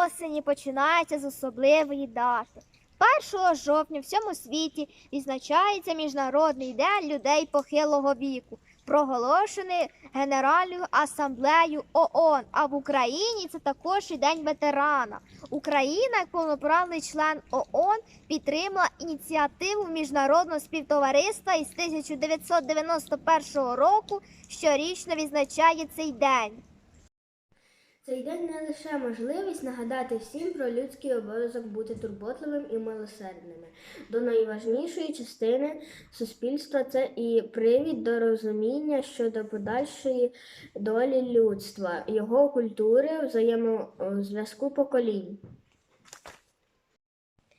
вересень починається з особливої дати. 1 жовтня в всьому світі відзначається Міжнародний день людей похилого віку, проголошений Генеральною асамблеєю ООН. А в Україні це також і День ветерана. Україна, як повноправний член ООН, підтримала ініціативу міжнародного співтовариства і з 1991 року щорічно відзначає цей день. Цей день не лише можливість нагадати всім про людський обов'язок бути турботливим і милосердними. До найважнішої частини суспільства це і привід до розуміння щодо подальшої долі людства, його культури, взаємозв'язку поколінь.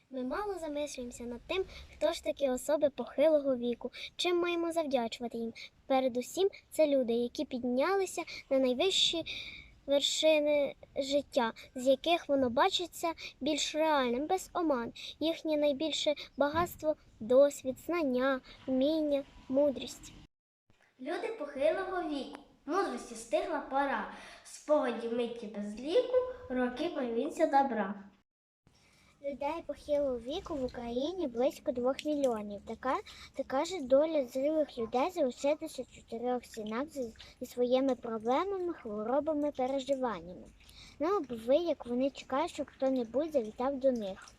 Ми мало замислюємося над тим, хто ж такі особи похилого віку, чим маємо завдячувати їм. Передусім, це люди, які піднялися на найвищі вершини життя, з яких воно бачиться більш реальним, без оман. Їхнє найбільше багатство досвід, знання, вміння, мудрість. Люди похилого віку, мудрості стигла пора, спогадів миті без ліку, роки повінця добра. Людей похилого віку в Україні близько двох мільйонів. Така, така ж доля зрілих людей залишитися в чотирьох стінах зі, своїми проблемами, хворобами, переживаннями. Ну, бо ви, як вони чекають, щоб хто-небудь завітав до них.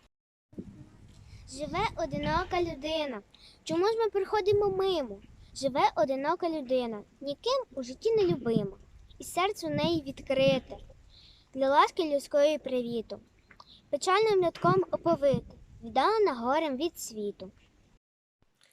Живе одинока людина. Чому ж ми приходимо мимо? Живе одинока людина, ніким у житті не любима, і серце у неї відкрите для ласки людської привіту печальним рядком оповити, віддалена горем від світу.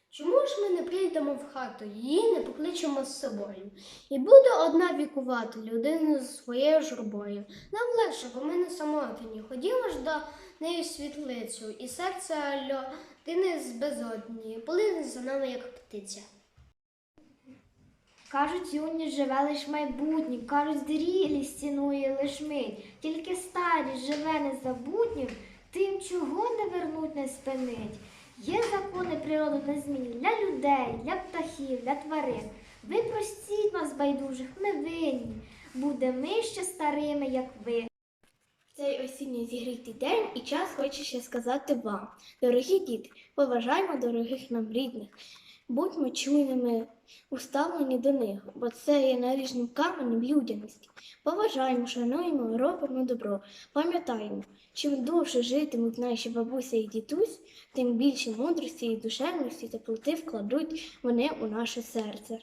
Чому ж ми не прийдемо в хату, її не покличемо з собою? І буде одна вікувати людина зі своєю журбою. Нам легше, бо ми не самотині. Ходімо ж до неї світлицю, і серце людини з безодні, полине за нами, як птиця. Кажуть, юні живе лиш майбутнє, кажуть, зрілість цінує лиш мить. Тільки старість живе незабутнім, тим, чого не вернуть, не спинить. Є закони природи незмінні для людей, для птахів, для тварин. Ви простіть нас, байдужих, ми винні. Будемо ми ще старими, як ви. Цей осінній зігрітий день і час хочу ще сказати вам, дорогі діти, поважаймо дорогих нам рідних, будьмо чуйними уставлені до них, бо це є наріжним каменем людяності. Поважаємо, шануємо, робимо добро. Пам'ятаємо, чим довше житимуть наші бабуся і дідусь, тим більше мудрості і душевності та плоти вкладуть вони у наше серце.